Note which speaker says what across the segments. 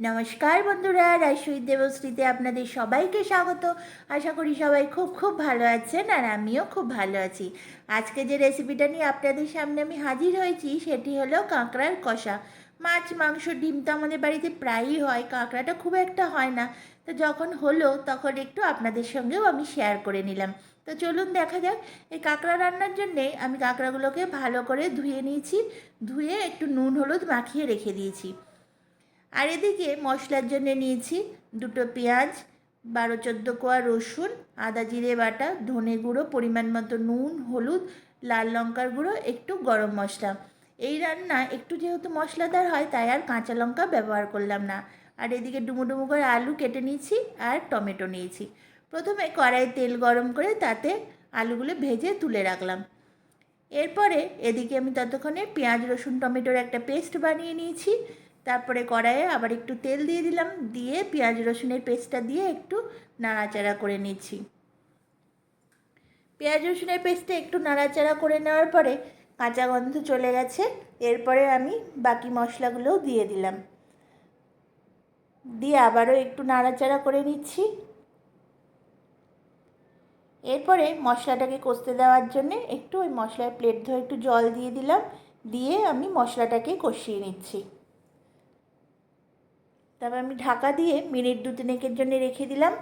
Speaker 1: নমস্কার বন্ধুরা, রাজশহী দেবশ্রীতে আপনাদের সবাইকে স্বাগত। আশা করি সবাই খুব খুব ভালো আছেন আর আমিও খুব ভালো আছি। আজকে যে রেসিপিটা নিয়ে আপনাদের সামনে আমি হাজির হয়েছি, সেটি হলো কাঁকড়ার কষা। মাছ, মাংস, ডিম তো আমাদের বাড়িতে প্রায়ই হয়, কাঁকড়াটা খুব একটা হয় না। তো যখন হলো, তখন একটু আপনাদের সঙ্গেও আমি শেয়ার করে নিলাম। তো চলুন দেখা যাক, এই কাঁকড়া রান্নার জন্যে আমি কাঁকড়াগুলোকে ভালো করে ধুয়ে নিয়েছি। ধুয়ে একটু নুন, হলুদ মাখিয়ে রেখে দিয়েছি। আর এদিকে মশলার জন্য নিয়েছি দুটো পেঁয়াজ, বারো চোদ্দ কোয়া রসুন, আদা জিরে বাটা, ধনে গুঁড়ো, পরিমাণ মতো নুন, হলুদ, লাল লঙ্কার গুঁড়ো, একটু গরম মশলা। এই রান্না একটু যেহেতু মশলাদার হয়, তাই আর কাঁচা লঙ্কা ব্যবহার করলাম না। আর এদিকে ডুমো ডুমো করে আলু কেটে নিয়েছি আর টমেটো নিয়েছি। প্রথমে কড়াই তেল গরম করে তাতে আলুগুলো ভেজে তুলে রাখলাম। এরপরে এদিকে আমি ততক্ষণে পেঁয়াজ, রসুন, টমেটোর একটা পেস্ট বানিয়ে নিয়েছি। তারপরে কড়াইয়ে আবার একটু তেল দিয়ে দিলাম, দিয়ে পেঁয়াজ রসুনের পেস্টটা দিয়ে একটু নাড়াচাড়া করে নিচ্ছি। পেঁয়াজ রসুনের পেস্টটা একটু নাড়াচাড়া করে নেওয়ার পরে কাঁচা গন্ধ চলে গেছে, এরপরে আমি বাকি মশলাগুলোও দিয়ে দিলাম। দিয়ে আবারও একটু নাড়াচাড়া করে নিচ্ছি। এরপরে মশলাটাকে কষতে দেওয়ার জন্যে একটু ওই মশলার প্লেট ধরে একটু জল দিয়ে দিলাম, দিয়ে আমি মশলাটাকে কষিয়ে নিচ্ছি। তারপর আমি ঢাকা দিয়ে মিনিট দু তিনেকের জন্য রেখে দিলাম।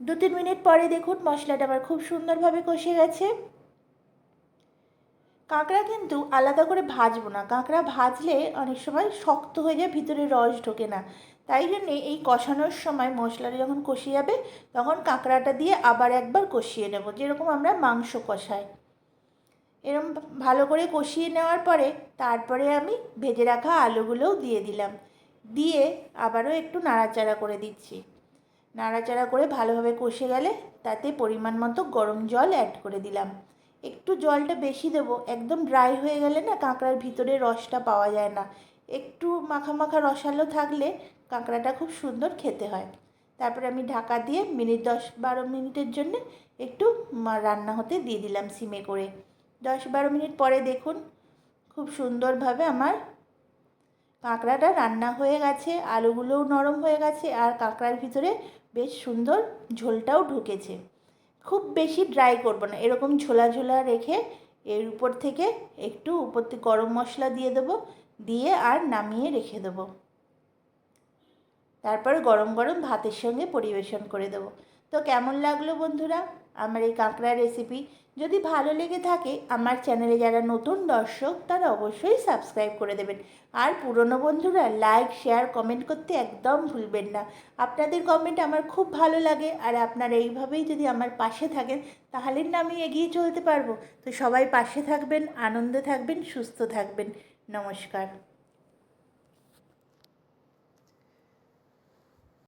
Speaker 1: দু তিন মিনিট পরে দেখুন মশলাটা আবার খুব সুন্দরভাবে কষে গেছে। কাঁকড়া কিন্তু আলাদা করে ভাজবো না। কাঁকড়া ভাজলে অনেক সময় শক্ত হয়ে যায়, ভিতরে রস ঢোকে না। তাই জন্যে এই কষানোর সময় মশলাটা যখন কষিয়ে যাবে, তখন কাঁকড়াটা দিয়ে আবার একবার কষিয়ে নেব, যেরকম আমরা মাংস কষাই। এরকম ভালো করে কষিয়ে নেওয়ার পরে, তারপরে আমি ভেজে রাখা আলুগুলোও দিয়ে দিলাম। দিয়ে আবারও একটু নাড়াচাড়া করে দিচ্ছি। নাড়াচাড়া করে ভালোভাবে কষে গেলে তাতে পরিমাণ মতো গরম জল অ্যাড করে দিলাম। একটু জলটা বেশি দেবো, একদম ড্রাই হয়ে গেলে না কাঁকড়ার ভিতরে রসটা পাওয়া যায় না। একটু মাখা মাখা রসালো থাকলে কাঁকড়াটা খুব সুন্দর খেতে হয়। তারপরে আমি ঢাকা দিয়ে মিনিট দশ বারো মিনিটের জন্য একটু রান্না হতে দিয়ে দিলাম সিমে করে। দশ বারো মিনিট পরে দেখুন, খুব সুন্দরভাবে আমার কাঁকড়াটা রান্না হয়ে গেছে, আলুগুলোও নরম হয়ে গেছে আর কাঁকড়ার ভিতরে বেশ সুন্দর ঝোলটাও ঢুকেছে। খুব বেশি ড্রাই করব না, এরকম ঝোলা ঝোলা রেখে এর উপর থেকে একটু উপর থেকে গরম মশলা দিয়ে দেবো, দিয়ে আর নামিয়ে রেখে দেবো। তারপরে গরম গরম ভাতের সঙ্গে পরিবেশন করে দেবো। তো কেমন লাগল বন্ধুরা আমার এই কাঁকড়া রেসিপি যদি ভালো লেগে থাকে আমার চ্যানেলে যারা নতুন দর্শক, তারা অবশ্যই সাবস্ক্রাইব করে দেবেন। আর পুরনো বন্ধুরা লাইক শেয়ার কমেন্ট করতে একদম ভুলবেন না। আপনাদের কমেন্ট আমার খুব ভালো লাগে, আর আপনারা এইভাবেই যদি আমার পাশে থাকেন, তাহলে না আমি এগিয়ে চলতে পারব। তো সবাই পাশে থাকবেন, আনন্দে থাকবেন, সুস্থ থাকবেন। নমস্কার।